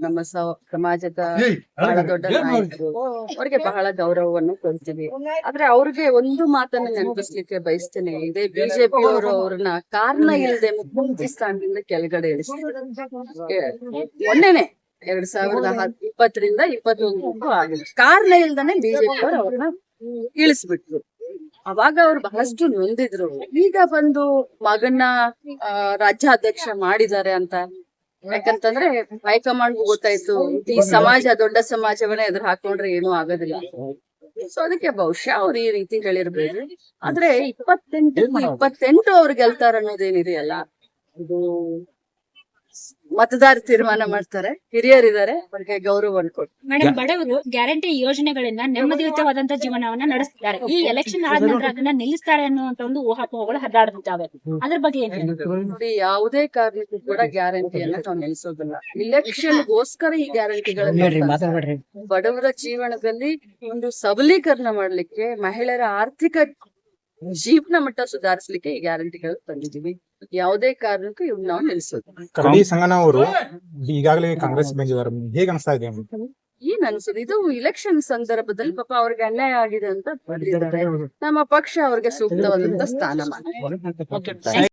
ನಮ್ಮ ಸಮಾಜದ ಬಹಳ ದೊಡ್ಡ ನಾಯಕರು. ಅವರಿಗೆ ಬಹಳ ಗೌರವವನ್ನು ಕೊಡ್ತೀವಿ. ಆದ್ರೆ ಅವ್ರಿಗೆ ಒಂದು ಮಾತನ್ನ ನೆನಪಿಸ್ಲಿಕ್ಕೆ ಬಯಸ್ತೇನೆ. ಇದೇ ಬಿಜೆಪಿ ಅವರು ಅವ್ರನ್ನ ಕಾರಣ ಇಲ್ಲದೆ ಮುಖ್ಯಮಂತ್ರಿ ಸ್ಥಾನದಿಂದ ಕೆಳಗಡೆ ಇಳಿಸ್ತಾರೆ. ಮೊನ್ನೆನೆ ಎರಡ್ ಸಾವಿರದ ಹತ್- ಇಪ್ಪತ್ತರಿಂದ ಇಪ್ಪತ್ತೊಂದು ಆಗಿದೆ ಕಾರಣ ಇಲ್ದಾನೆ ಬಿಜೆಪಿ ಅವರು ಅವ್ರನ್ನ ಇಳಿಸ್ಬಿಟ್ರು. ಅವಾಗ ಅವ್ರು ಬಹಳಷ್ಟು ನೊಂದಿದ್ರು. ಈಗ ಬಂದು ಮಗನ್ನ ರಾಜ್ಯ ರಾಜ್ಯಾಧ್ಯಕ್ಷ ಮಾಡಿದ್ದಾರೆ ಅಂತ ಯಾಕಂತಂದ್ರೆ ಹೈಕಮಾಂಡ್ ಗೊತ್ತಾಯ್ತು ಈ ಸಮಾಜ, ದೊಡ್ಡ ಸಮಾಜವನ್ನ ಎದುರು ಹಾಕೊಂಡ್ರೆ ಏನೂ ಆಗೋದಿಲ್ಲ. ಸೊ ಅದಕ್ಕೆ ಬಹುಶಃ ಅವ್ರು ಈ ರೀತಿ ಹೇಳಿರ್ಬೋದು. ಆದ್ರೆ ಇಪ್ಪತ್ತೆಂಟು ಇಪ್ಪತ್ತೆಂಟು ಅವ್ರು ಗೆಲ್ತಾರ ಅನ್ನೋದೇನಿದೆಯಲ್ಲ ಇದು ಮತದಾರ ತೀರ್ಮಾನ ಮಾಡ್ತಾರೆ. ಹಿರಿಯರಿದ್ದಾರೆ. ಅವರಿಗೆ ಗೌರವ ಕೊಡ್ತಾರೆ ಮೇಡಮ್ ಬಡವರು ಗ್ಯಾರಂಟಿ ಯೋಜನೆಗಳಿಂದ ನೆಮ್ಮದಿಯುತವಾದಂತ ಜೀವನವನ್ನ ನಡೆಸ್ತಿದ್ದಾರೆ. ಈ ಎಲೆಕ್ಷನ್ ಆದ ನಂತರ ಅದನ್ನ ನಿಲ್ಲಿಸ್ತಾರೆ ಅನ್ನುವಂತ ಒಂದು ಊಹಾಪೋಹಗಳು ಹರಡಾಡುತ್ತಿದ್ದಾವೆ ಅದ್ರ ಬಗ್ಗೆ ನೋಡಿ ಯಾವುದೇ ಕಾರಣಕ್ಕೂ ಕೂಡ ಗ್ಯಾರಂಟಿಯನ್ನ ನಾವು ನಿಲ್ಲಿಸೋದಿಲ್ಲ. ಇಲೆಕ್ಷನ್ಗೋಸ್ಕರ ಈ ಗ್ಯಾರಂಟಿಗಳನ್ನ ಬಡವರ ಜೀವನದಲ್ಲಿ ಒಂದು ಸಬಲೀಕರಣ ಮಾಡ್ಲಿಕ್ಕೆ ಮಹಿಳೆಯರ ಆರ್ಥಿಕ ಜೀವನ ಮಟ್ಟ ಸುಧಾರಿಸಲಿಕ್ಕೆ ಈ ಗ್ಯಾರಂಟಿಗಳು ತಂದಿದ್ದೀವಿ. ಯಾವುದೇ ಕಾರಣಕ್ಕೂ ಇವ್ ನಾವು ಸಂಗನ ಅವರು ಈಗಾಗಲೇ ಕಾಂಗ್ರೆಸ್ ಬಂದಿದ್ದಾರೆ ಹೇಗೆ ಅನಿಸ್ತಾ ಇದೆ? ಏನ್ ಅನ್ಸುದು ಇದು ಇಲೆಕ್ಷನ್ ಸಂದರ್ಭದಲ್ಲಿ ಪಾಪ ಅವ್ರಿಗೆ ಅನ್ಯಾಯ ಆಗಿದೆ ಅಂತ ನಮ್ಮ ಪಕ್ಷ ಅವ್ರಿಗೆ ಸೂಕ್ತವಾದಂತ ಸ್ಥಾನಮಾನ.